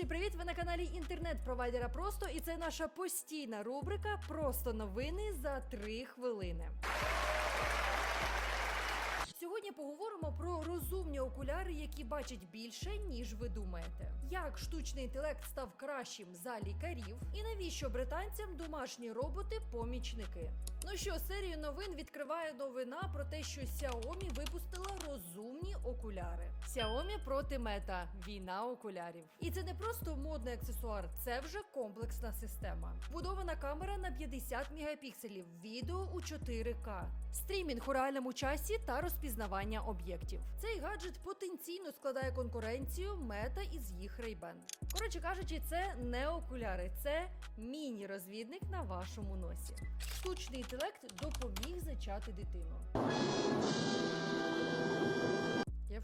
Друзі, привіт! Ви на каналі інтернет-провайдера Просто, і це наша постійна рубрика Просто новини за 3 хвилини. Сьогодні поговоримо про розумні окуляри, які бачать більше, ніж ви думаєте. Як штучний інтелект став кращим за лікарів, і навіщо британцям домашні роботи-помічники? Ну що, серію новин відкриває новина про те, що Xiaomi випустила розумні окуляри. Xiaomi проти Meta – війна окулярів. І це не просто модний аксесуар, це вже комплексна система. Будована камера на 50 мегапікселів, відео у 4К, стрімінг у реальному часі та розпізнавання об'єктів. Цей гаджет потенційно складає конкуренцію Meta із їх Ray-Ban. Коротше кажучи, це не окуляри, це міні-розвідник на вашому носі. Штучний інтелект допоміг зачати дитину.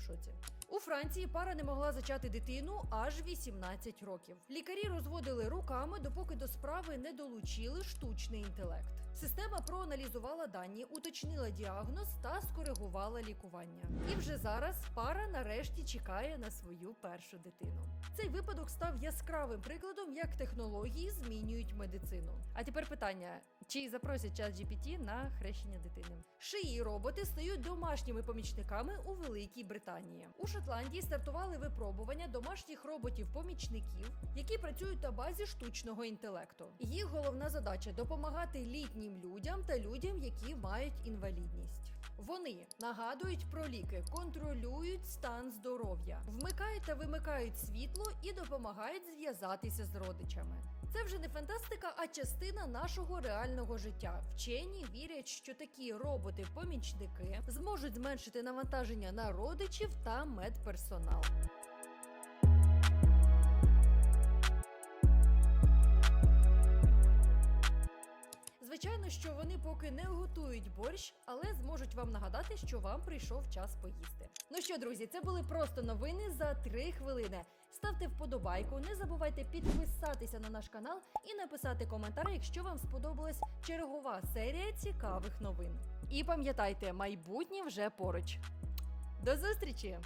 Шоці. У Франції пара не могла зачати дитину аж 18 років. Лікарі розводили руками, допоки до справи не долучили штучний інтелект. Система проаналізувала дані, уточнила діагноз та скоригувала лікування. І вже зараз пара нарешті чекає на свою першу дитину. Цей випадок став яскравим прикладом, як технології змінюють медицину. А тепер питання: чи запросять чат GPT на хрещення дитини? Шиї роботи стають домашніми помічниками у Великій Британії. У Шотландії стартували випробування домашніх роботів-помічників, які працюють на базі штучного інтелекту. Їх головна задача допомагати літнім людям та людям, які мають інвалідність. Вони нагадують про ліки, контролюють стан здоров'я, вмикають та вимикають світло і допомагають зв'язатися з родичами. Це вже не фантастика, а частина нашого реального життя. Вчені вірять, що такі роботи-помічники зможуть зменшити навантаження на родичів та медперсонал. Вони поки не готують борщ, але зможуть вам нагадати, що вам прийшов час поїсти. Ну що, друзі, це були просто новини за 3 хвилини. Ставте вподобайку, не забувайте підписатися на наш канал і написати коментар, якщо вам сподобалась чергова серія цікавих новин. І пам'ятайте, майбутнє вже поруч. До зустрічі!